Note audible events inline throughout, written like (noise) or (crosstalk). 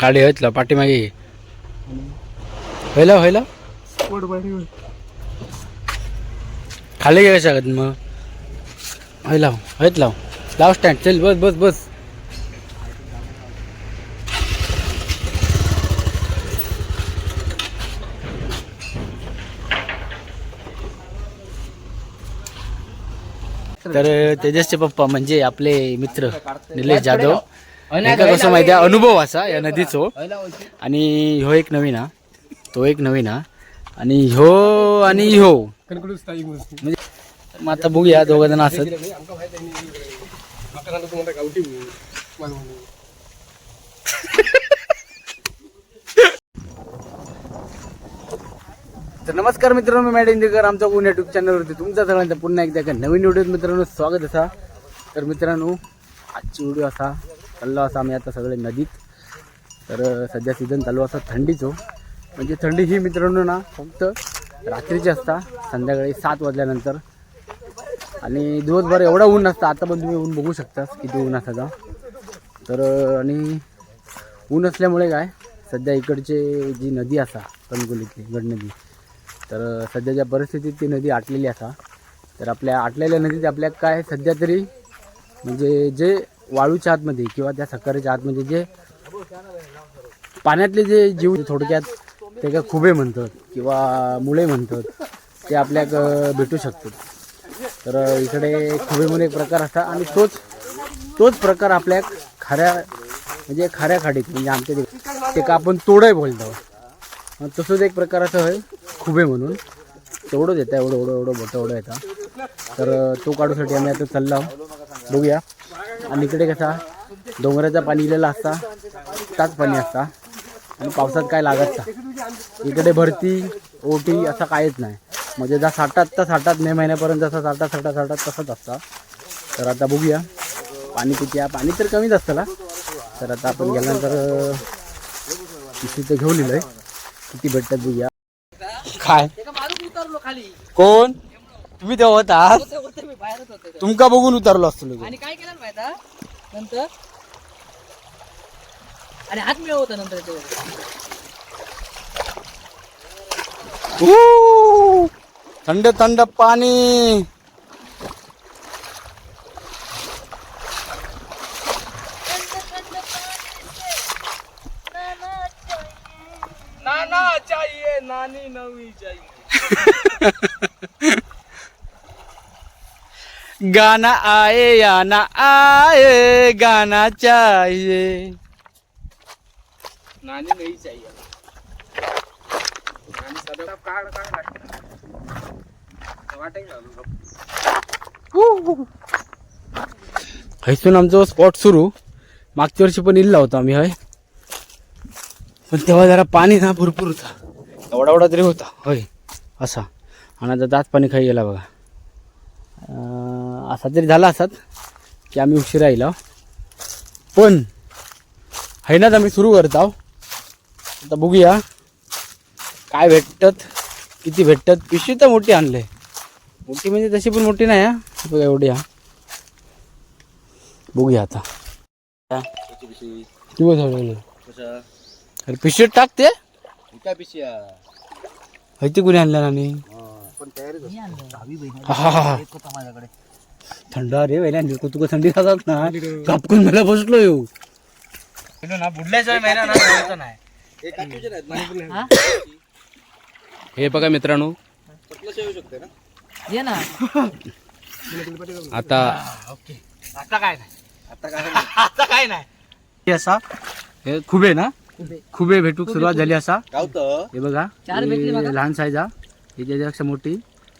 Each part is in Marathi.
गाडी होतला पाठीमागे व्हायला व्हायला खाली घ्या शकत मग. हय लाव हयत लाव लाव स्टँड चल बस बस बस. तर तेजसचे पप्पा म्हणजे आपले मित्र निलेश जाधव. एका कसं माहिती आहे? अनुभव असा या नदीचो. आणि ह्यो एक नवीन हा. तो एक नवीन हा. आणि ह्यो आणि ह्यो. म्हणजे मग आता बघूया दोघ जण असत. तर नमस्कार मित्रांनो मॅडम मॅड इंदिकर आमच्या कोण युट्यूब चॅनलवरती तुमच्या सगळ्यांचं पुन्हा एकदा एका नवीन व्हिडिओत मित्रांनो स्वागत असा. तर मित्रांनो आजची व्हिडिओ असा चाललो असा आम्ही आता सगळे नदीत. तर सध्या सीझन चालू असा थंडीचो. म्हणजे थंडी ही मित्रांनो ना फक्त रात्रीची असता संध्याकाळी सात वाजल्यानंतर. आणि दिवसभर एवढा ऊन असतं आता पण तुम्ही ऊन बघू शकता किती ऊन असायचा. तर आणि ऊन असल्यामुळे काय सध्या इकडचे जी नदी असा कणगोलीतली गड नदी तर सध्याच्या परिस्थितीत ती नदी आटलेली असा तर आपल्या आटलेल्या नदीत आपल्या काय सध्या तरी म्हणजे जे वाळूच्या आतमध्ये किंवा त्या सक्करच्या आतमध्ये जे पाण्यातले जे जीव थोडक्यात ते काय खुबे म्हणतात किंवा मुळे म्हणतात ते आपल्याक भेटू शकतात. तर इकडे खुबे म्हणून एक प्रकार असतात आणि तोच तोच प्रकार आपल्या खाऱ्या म्हणजे खाऱ्या खाडीत म्हणजे आमच्या ते- ते का आपण तोडय बोलतो. तसंच एक प्रकार असं आहे खुबे म्हणून. तेवढंच येतं एवढं एवढं एवढं मोठं एवढं येतं तर तो काढूसाठी आम्ही आता चाललो बघूया. आणि इकडे कसा डोंगराचा पाणी इलेला असता ताच पाणी असता. आणि पावसात काय लागत इकडे भरती ओटी असा काहीच नाही. म्हणजे जा साठात तर साठात मे महिन्यापर्यंत जसा साठा साठा साठात तसंच असता. तर आता बघूया. पाणी किती आहे? पाणी तर कमीच असतं ना. तर आता आपण गेल्यानंतर तिथे तर घेऊन आहे किती भेटतात बघूया काय? कोण? तुम्ही तेव्हा होता तुमका बघून उतरलो असतो. आणि काय केलं माहिती? नंतर? आणि हात मिळवता नंतर ते. ऊ! थंड थंड पाणी. नानी नवी चाहिए. गाना आए या ना आए गाना चाहिए नानी नहीं चाहिए हैसून आमचा स्पॉट सुरू. मागच्या वर्षी पण इल्ला होता आम्ही हय. पण तेव्हा जरा पाणी ना भरपूर होता. एवढा एवढा तरी होता. होय. असा. आणि आता दात पाणी खाई गेला बघा. असा तरी झाला असत की आम्ही उशिरा येलो पण है ना आम्ही सुरू करत. आहो आता बघूया. काय भेटतात किती भेटतात पिशवी तर मोठी आणले. मोठी म्हणजे तशी पण मोठी नाही हा. बघा एवढी हा. बघूया आता. किती झालं अरे पिशवीत टाकते? काय हयती कुणी आणल्या आणि पण तयारीच हा, हा, हा. माझ्याकडे. थंड रे तू तुका थंडी खातात ना. कापकून मला बसलो येऊ. ना बुडल्याशिवाय महिना ना मिळवता नाही. हे ना बघा मित्रांनो. चपलाशिवाय येऊ शकते ना? ये ना. आता ओके. आता काय नाही. आता काय आता काय नाही. हे असा? हे खुबे ना? खुबे. भेटूक सुरुवात झाली असा. हे बघा चार भेटली बघा. लहान साईज हा. याच्यापेक्षा मोठी.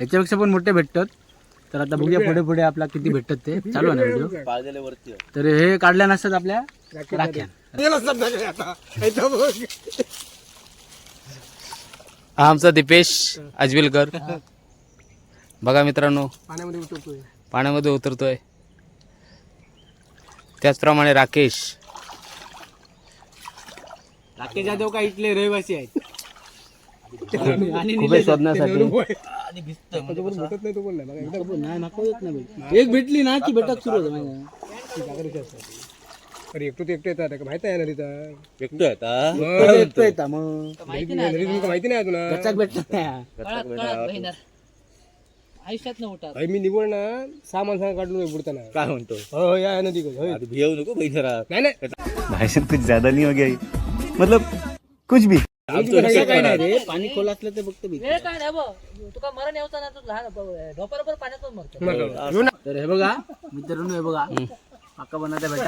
याच्यापेक्षा पण मोठे भेटतात. तर आता बघूया पुढे पुढे आपला किती भेटतात ते. चालू आहे ना व्हिडिओ तर हे काढल्या नसतात आपल्या राख्या. हा आमचा दीपेश अजविलकर. बघा मित्रांनो पाण्यामध्ये उतरतोय. पाण्यामध्ये उतरतोय. त्याचप्रमाणे राकेश. राकेश जाधव का इथले रहिवासी आहेत? खुबे शोधण्यासाठी. आणि भिजतोय. म्हणजे कसं? नाही येत. एक भेटली ना की भेटत सुरू होतं माहिती अरे एकटो ते एकटो येतात. का माहिती आहे ना तिथं. भेटतोय आता एकटं येतं मग. माहिती नाही तुला भेटत नाही. आयुष्यात न उठा अरे मी निवड ना सहा माणसांना काढून बुडताना काय म्हणतो? हो या नदी नको बहिणरा नाही नाही. भाई साहब कुछ ज्यादा नहीं हो गया? मतलब कुछ भी। पाणी खोल असलं तर. वेळ काय नाही बघ तुका मरण येवचा ना तू लहान ढोपर पाण्यातच मरतो. तर हे बघा मित्रांनो हे बघा.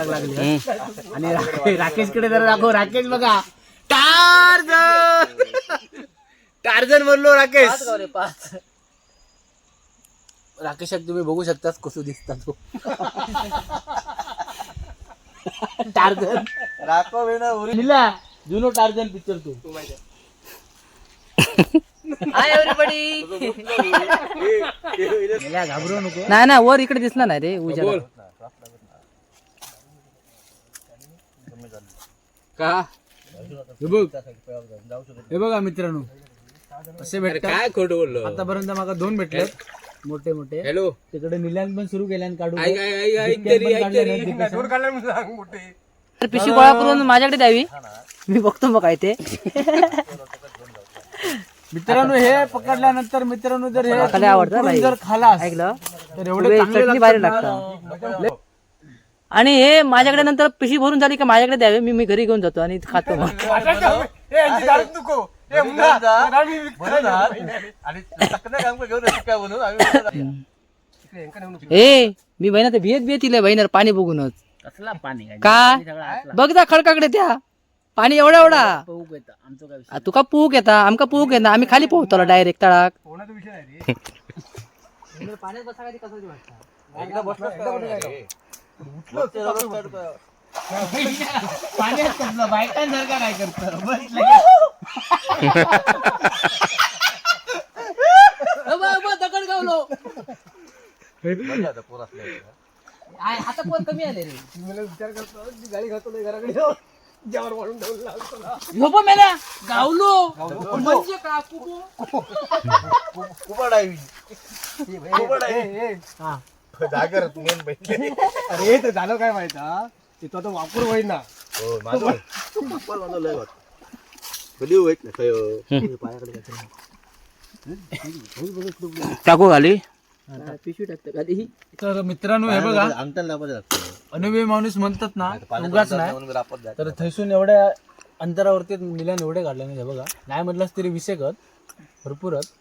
लागले. आणि रा- राकेशकडे जरा दाखव राकेश बघा. टार्झन टार्झन म्हणलो राकेश. पाच राकेशाक तुम्ही बघू शकताच कसं दिसता तो. टार्झन निला जुनो टार्झन पिक्चर तू घाबरू नको नाही ना वर इकडे दिसला नाही रे उजाला. का? हे बघ. हे बघा मित्रांनो. असे भेटतात. काय खोटं बोललो? आतापर्यंत मला दोन भेटले मोठे मोठे. हॅलो. तिकडे निल्यान पण सुरू केल्यान काढू ऐक ऐक ऐक दिप्त्यान तरी पण ऐक काढले तरी. ना, दिप्त्याचं. दोन काढल्या म्हणून सांग मोठे. तर पिशवी गोळा करून माझ्याकडे द्यावी. मी बघतो मग काय ते. मित्रांनो हे पकडल्यानंतर मित्रांनो जर हे खाली आवडतं उकडून. जर खालास ऐकलं तर एवढे चांगले चटणी भारी लागतात आणि हे माझ्याकडे नंतर पिशवी भरून झाली का माझ्याकडे द्यावे. मी मी घरी घेऊन जातो आणि खातो मग. (laughs) (laughs) ए मी बहिणा तर भियत भियत इले बहिणार पाणी बघूनच. कसला पाणी का? बघ जा खडकाकडे त्या. पाणी एवढा एवढा. पाऊक येतं. आमचं काय आ, तुका पूक येता. आमका पूक येता. आम्ही खाली पोहतो डायरेक्ट तळाक. कोणाचा विषय नाही रे? (laughs) पाण्यात बसा पाण्यात कसलं? बायकांसारखा काय करतं? दगड गावलो. आता पोर कमी आले रे? मला विचार करतो ती गाडी घालतो नाही घराकडे. ज्यावर वाढून ना. झोप मेला? गावलो. म्हणजे का कुकू अरे ते झालं काय माहिती हा? ते तो आता वापर होईल ना. टाकू पिशवी टाकतं खाली तर मित्रांनो हे बघा. अनुभवी माणूस म्हणतात ना उगाच नाही. तर थैसून एवढ्या अंतरावरती निल्यान एवढे काढले नाही हे बघा. नाही म्हटलंच तरी वीस एकच भरपूरच.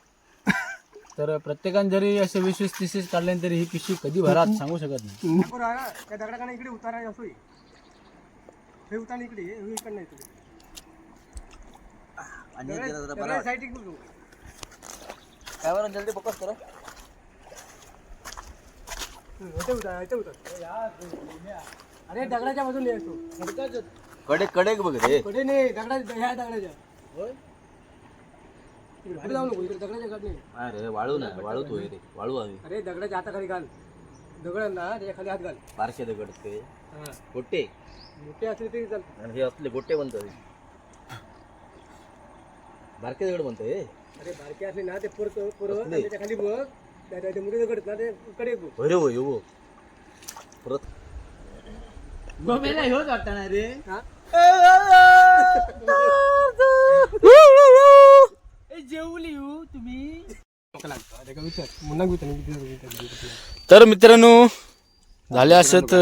तर प्रत्येकाने जरी असे वीस वीस तीस तीस काढले तरी ही पिशवी कधी भरात सांगू शकत नाही. त्या दगडाकडे इकडे उतारा असो हे उतारा इकडे हे इकडे. नाही इकडे. इथे उतारा, इथे उतारा. अरे दगडाच्या बाजूने कडे कडे बघ रे. कडे नाही दगडा ह्या दगडाच्या इकडे जाऊ नको इकडे दगडाच्या कडे नाही. अरे वाळू नाही वाळू तो रे. वाळू हवी अरे दगडाच्या हाताखाली घाल दगड ना त्याच्याखाली हात घाल बारशे दगड ते. गोटे. मोठे असले तरी चालतं आणि हे असले गोटे म्हणतो बारके दगड हे. अरे बारके असले ना ते परत परत त्याच्याखाली बघ. त्या- त्या- ते मोठे दगड आहेत ना ते कडे बघ होय रे होय हो. परत. हा? तुम्ही. अरे. तर मित्रांनो झाले असत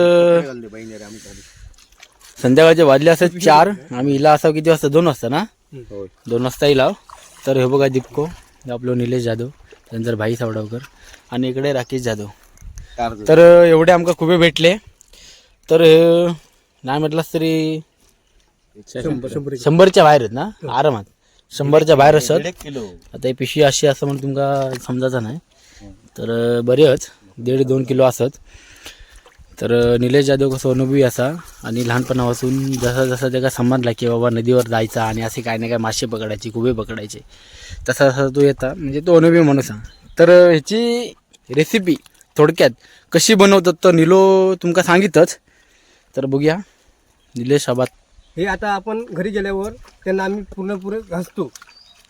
संध्याकाळचे वाजले असत चार. आम्ही हिला असावं किती वाजता? दोन वाजता ना? दोन वाजता येईल तर हे बघा दीपको हे आपलं निलेश जाधव. त्यांचं भाई सावडावकर आणि इकडे राकेश जाधव. तर एवढे आमका खूप भेटले. तर नाही म्हटलंच तरी शंभरच्या बाहेर आहेत ना? आरामात. शंभरच्या बाहेर असत. आता ही पिशवी अशी असं म्हणून तुमका समजायचं नाही. तर अं, बरेच दीड दोन किलो असत. तर निलेश जाधव कसं अनुभवी असा आणि लहानपणापासून जसा जसा त्याला समजला की बाबा नदीवर जायचा आणि असे काय ना काय मासे पकडायचे कुबे पकडायचे तसा तसा तो येता. म्हणजे तो अनुभवी माणूस तर ह्याची रेसिपी थोडक्यात कशी बनवतात तर निलो तुमका सांगितच. तर बघूया. निलेश आबाद हे आता आपण घरी गेल्यावर त्यांना आम्ही पूर्ण पुरे घासतो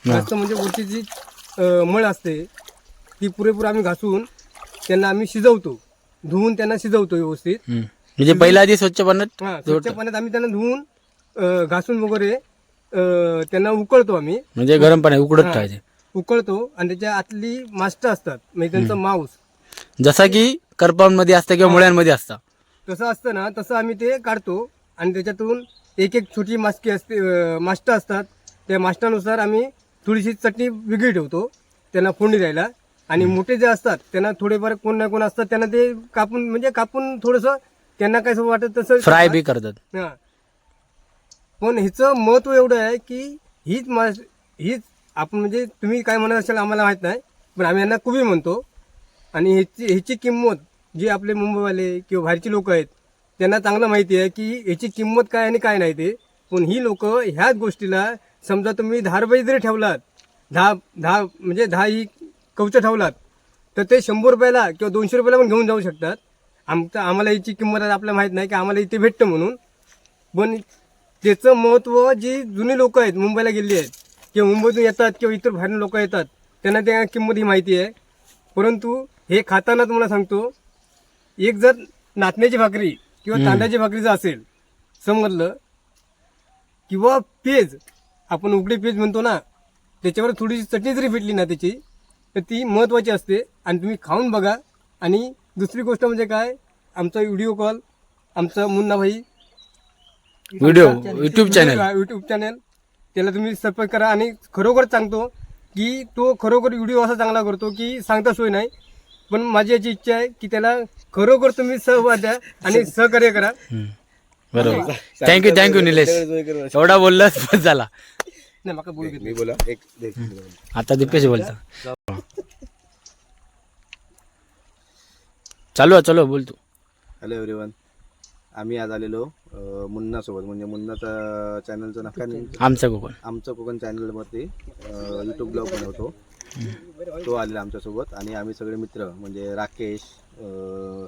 जास्त म्हणजे वरची जी मळ असते ती पुरेपूर आम्ही घासून त्यांना आम्ही शिजवतो. धुवून त्यांना शिजवतो व्यवस्थित. हम्म. म्हणजे पहिल्या आधी स्वच्छ पाण्यात हा स्वच्छ पाण्यात आम्ही त्यांना धुवून अं, घासून वगैरे अं, त्यांना उकळतो आम्ही. म्हणजे गरम पाण्यात उकडत. ठेवायचे उकळतो आणि त्याच्या आतली मास्ट असतात म्हणजे त्यांचं मांस. जसा की करपांमध्ये असतं किंवा मुळ्यांमध्ये असतं. तसं असतं ना तसं आम्ही ते काढतो आणि त्याच्यातून एक एक छोटी मास्की असते अं, मास्टर असतात. त्या मास्टानुसार आम्ही थोडीशी चटणी वेगळी ठेवतो त्यांना फोडणी द्यायला. आणि मोठे जे असतात त्यांना थोडेफार कोण ना कोण असतात त्यांना ते कापून म्हणजे कापून थोडंसं त्यांना काय वाटत तसं फ्राय बी करतात. हा. पण हिचं महत्त्व एवढं आहे की हीच मास हीच आपण म्हणजे तुम्ही काय म्हणत असाल आम्हाला माहीत नाही पण आम्ही यांना कुबी म्हणतो. आणि ह्याची ह्याची किंमत जी आपले मुंबईवाले किंवा बाहेरची लोक आहेत त्यांना चांगलं माहिती आहे की ह्याची किंमत काय आणि काय नाही ते. पण ही लोक ह्याच गोष्टीला समजा तुम्ही दहा रुपये जरी ठेवलात दहा दहा म्हणजे दहा ही कवच ठेवलात तर ते शंभर रुपयाला किंवा दोनशे रुपयाला पण घेऊन जाऊ शकतात. आमचं आम्हाला याची किंमत आपल्याला माहीत नाही की आम्हाला इथे भेटतं म्हणून. पण त्याचं महत्त्व जी जुनी लोक आहेत मुंबईला गेलेली आहेत किंवा मुंबईतून येतात किंवा इतर बाहेरून लोक येतात त्यांना त्या किंमत ही माहिती आहे. परंतु हे खाताना तुम्हाला सांगतो एक जर नाचण्याची भाकरी किंवा तांदळाची भाकरी जर असेल समजलं किंवा पेज आपण उघडी पेज म्हणतो ना त्याच्यावर थोडीशी चटणी जरी भेटली ना त्याची तर ती महत्त्वाची असते. आणि तुम्ही खाऊन बघा. आणि दुसरी गोष्ट म्हणजे काय? आमचा व्हिडिओ कॉल आमचा Munna Bhai video YouTube channel YouTube channel त्याला तुम्ही सबस्क्राईब करा. आणि खरोखर सांगतो की तो खरोखर व्हिडिओ असा चांगला करतो की सांगता सोय नाही. पण माझी याची इच्छा आहे की त्याला खरोखर तुम्ही सहभाग द्या आणि सहकार्य करा. बरोबर. Thank you thank you Nilesh. एवढा बोललास बस झाला. नाही माका बोलू घेत मी बोला एक आता दीपेश बोलता. चालू आहे चालू बोल तू. हॅलो एव्हरीवन आम्ही आज आलेलो अं, मुन्नासोबत. म्हणजे मुन्नाचा चॅनलचं नाही? आमचं कोकण. आमचं कोकण चॅनलवरती यूट्यूब ब्लॉग बनवतो. तो आलेला आमच्यासोबत. आणि आम्ही सगळे मित्र म्हणजे राकेश अं,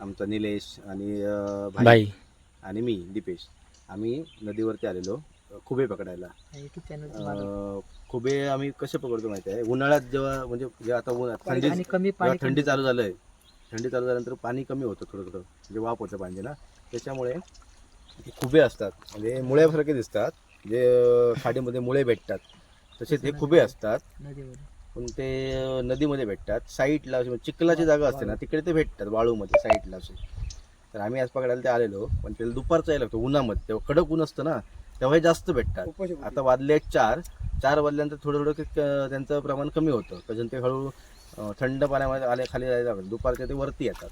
आमचा निलेश आणि अं, भाई. बाई आणि मी दीपेश. आम्ही नदीवरती आलेलो. खुबे पकडायला. युट्यूब चॅनल अं, खुबे आम्ही कसे पकडतो माहिती आहे? उन्हाळ्यात जेव्हा म्हणजे जेव्हा आता थंडी कमी पाणी थंडी चालू झालंय थंडी चालू झाल्यानंतर पाणी कमी होतं थोडं थोडं म्हणजे वाफ होतं पाणी ना त्याच्यामुळे ते खुबे असतात. म्हणजे मुळ्यासारखे दिसतात. जे खाडीमध्ये मुळे भेटतात. तसेच हे खुबे असतात. पण ते नदीमध्ये भेटतात. साईडला अशी म्हणजे चिखलाची जागा असते ना तिकडे ते भेटतात वाळूमध्ये साईडला असे. तर आम्ही आज पकडायला ते आलेलो पण त्याला दुपारचा यायला लागतो उन्हामध्ये. तेव्हा कडक ऊन असतं ना तेव्हा हे जास्त भेटतात. आता वाजले आहेत चार. चार वाजल्यानंतर थोडं थोडं त्यांचं प्रमाण कमी होतं. त्याच्यानं ते हळू थंड पाण्यामध्ये आले खाली जायला लागलं. दुपारच्या ते वरती येतात.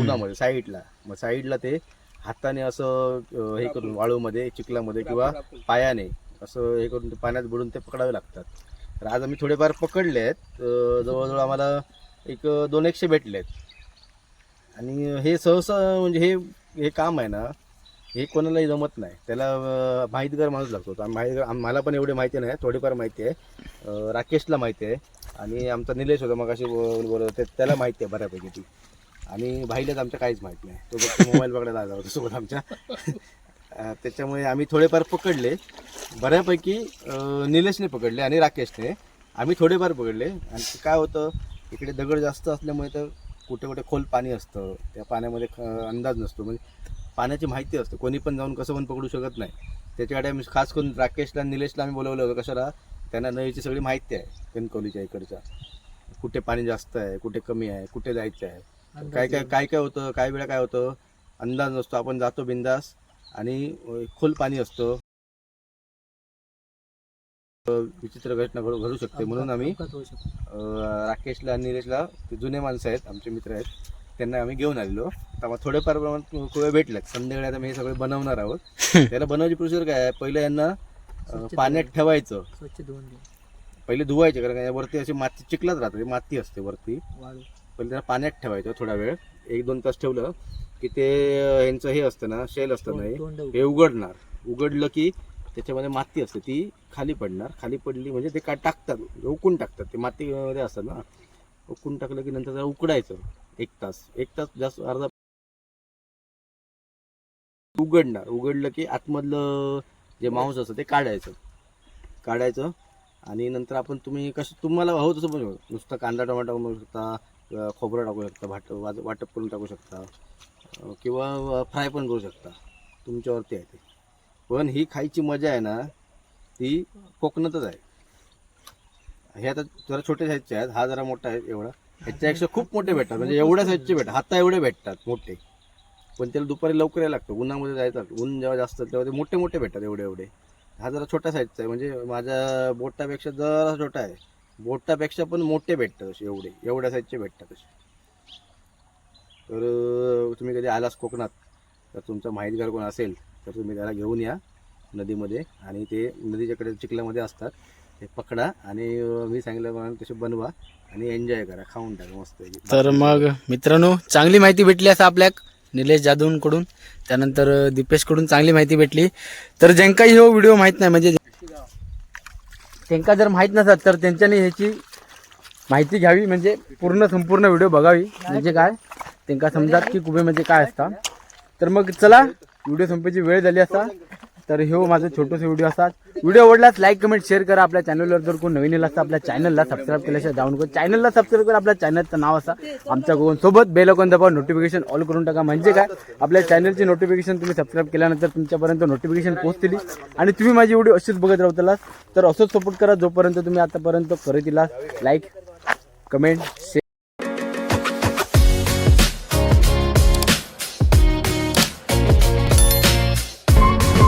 उन्हामध्ये साईडला. मग साईडला ते हाताने असं हे करून वाळूमध्ये चिखलामध्ये किंवा पायाने असं हे करून ते पाण्यात बुडून ते पकडावे लागतात. तर आज आम्ही थोडेफार पकडले आहेत. जवळजवळ आम्हाला एक दोन एकशे भेटले आहेत आणि हे सहसा म्हणजे हे हे काम आहे ना हे कोणालाही जमत नाही. त्याला अं, माहितगार माणूस लागतो. तर माहितगार आम- मला पण एवढी माहिती नाही. थोडीफार माहिती आहे. अं, राकेशला माहिती आहे. आणि आमचा निलेश होता मग अशी बोलत होते. त्याला माहिती आहे बऱ्यापैकी ती. आणि भाईलाच आमच्या काहीच माहीत नाही. तो फक्त मोबाईल पकडायला आला होता सोबत आमच्या. अं, त्याच्यामुळे आम्ही थोडेफार पकडले. बऱ्यापैकी अं, निलेशने पकडले आणि राकेशने. आम्ही थोडेफार पकडले. आणि ते काय होतं इकडे दगड जास्त असल्यामुळे तर कुठे कुठे खोल पाणी असतं. त्या पाण्यामध्ये ख- अंदाज नसतो. म्हणजे पाण्याची माहिती असते. कोणी पण जाऊन कसं पण पकडू शकत नाही. त्याच्याकडे आम्ही खास करून राकेशला निलेशला आम्ही बोलवलं होतं कशाला? त्यांना नदीची सगळी माहिती आहे कणकवलीच्या इकडच्या. कुठे पाणी जास्त आहे कुठे कमी आहे कुठे जायचं आहे. काय काय काय काय होतं काय वेळा काय होतं? अंदाज नसतो. आपण जातो बिंदास आणि खोल पाणी असतं. विचित्र घटना घडू घडू शकते. म्हणून आम्ही राकेशला निलेशला ते जुने माणसं आहेत आमचे मित्र आहेत. त्यांना आम्ही घेऊन आलेलो. आता थोडेफार प्रमाणात खूप भेटल्यात संध्याकाळी आता मी हे सगळे बनवणार आहोत. (laughs) त्याला बनवायची प्रोसिजर काय आहे? पहिलं यांना अं, पाण्यात ठेवायचं. स्वच्छ धुवून घे पहिले धुवायचे कारण का वरती अशी माती चिखलात राहते माती असते वरती. वाळू. पहिले त्याला पाण्यात ठेवायचं थोडा वेळ. एक दोन तास ठेवलं की ते अं, यांचं हे असतं ना शेल असतं नाही तोंड हे उघडणार. उघडलं की त्याच्यामध्ये माती असते ती खाली पडणार. खाली पडली म्हणजे ते काय टाकतात उकून टाकतात. ते मातीमध्ये असतात ना. उकून टाकलं की नंतर त्याला उकडायचं एक तास एक तास जास्त अर्धा उघडणार उघडलं की आतमधलं जे मांस असतं ते काढायचं. काढायचं आणि नंतर आपण तुम्ही कसं तुम्हाला हवं तसं बनवू नुसता नुसतं कांदा टोमॅटो बनवू शकता खोबरं टाकू शकता भाट वाज- वाटप करून टाकू शकता किंवा फ्राय पण करू शकता. तुमच्यावरती आहे ते. पण ही खायची मजा आहे ना ती कोकणातच आहे. हे आता जरा छोटे साईजचे आहेत हा जरा मोठा आहे एवढा. ह्याच्यापेक्षा खूप मोठे भेटतात. म्हणजे एवढ्या साईजचे भेटतात. हाता एवढे भेटतात मोठे. पण त्याला दुपारी लवकर यायला लागतं. उन्हामध्ये जायचं ऊन जेव्हा जास्त तेव्हा ते मोठे मोठे भेटतात एवढे एवढे. हा जरा छोट्या साईजचा आहे. म्हणजे माझ्या बोटापेक्षा जरा छोटा आहे. बोटापेक्षा पण मोठे भेटतात असे एवढे. एवढ्या साईजचे भेटतात असे. तर तुम्ही कधी आलास कोकणात? तर तुमचा माहितगार कोण असेल तर तुम्ही त्याला घेऊन या नदीमध्ये. आणि ते नदीच्याकडे चिखल्यामध्ये असतात. ते पकडा आणि मी सांगितल्याप्रमाणे तसे बनवा आणि एन्जॉय करा खाऊन टाका मस्त तर मग मित्रांनो चांगली माहिती भेटली असं आपल्या निलेश जाधवकडून. त्यानंतर दीपेशकडून चांगली माहिती भेटली. तर ज्यांकाही हो व्हिडिओ माहीत नाही म्हणजे त्यांका जर माहीत नसत तर त्यांच्यानी ह्याची माहिती घ्यावी म्हणजे पूर्ण संपूर्ण व्हिडिओ बघावी. म्हणजे काय? त्यांका समजात की कुबे म्हणजे काय असता. तर मग चला व्हिडिओ संपायची वेळ झाली असा तर हे हो, माझं छोटंसं व्हिडिओ असतात. व्हिडिओ आवडलाच लाईक कमेंट शेअर करा. आपल्या चॅनलवर जर कोण नवीन येईल असता आपल्या चॅनलला सबस्क्राईब केल्याशिवाय जाऊन करून चॅनलला सबस्क्राईब करा. आपल्या चॅनलचं नाव असा. आमच्या कोण सोबत बेल दबा नोटिफिकेशन ऑल करून टाका. म्हणजे काय? आपल्या चॅनलची नोटिफिकेशन तुम्ही सबस्क्राईब केल्यानंतर तुमच्यापर्यंत नोटिफिकेशन पोहोचतील. आणि तुम्ही माझी व्हिडिओ अशीच बघत राहतलास तर असंच सपोर्ट करा. जोपर्यंत तुम्ही आतापर्यंत करत लाईक कमेंट शेअर